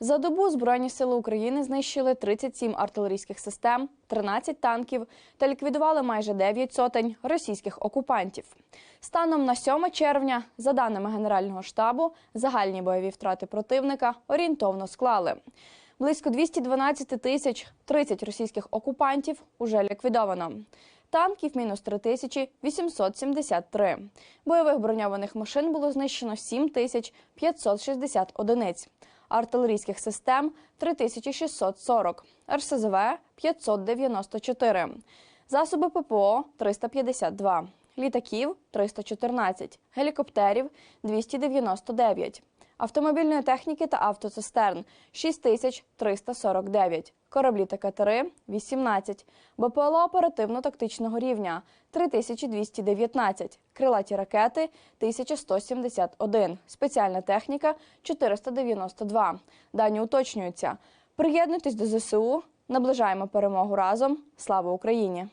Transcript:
За добу Збройні сили України знищили 37 артилерійських систем, 13 танків та ліквідували майже 9 сотень російських окупантів. Станом на 7 червня, за даними Генерального штабу, загальні бойові втрати противника орієнтовно склали. Близько 212 тисяч 30 російських окупантів уже ліквідовано. Танків мінус 3873. Бойових броньованих машин було знищено 7560 одиниць. Артилерійських систем 3640, РСЗВ 594, засоби ППО 352, літаків 314, гелікоптерів 299, автомобільної техніки та автоцистерн 6349, кораблі та катери 18, БПЛА оперативно-тактичного рівня 3219, крилаті ракети 1171, спеціальна техніка 492. Дані уточнюються. Приєднуйтесь до ЗСУ, наближаємо перемогу разом. Слава Україні!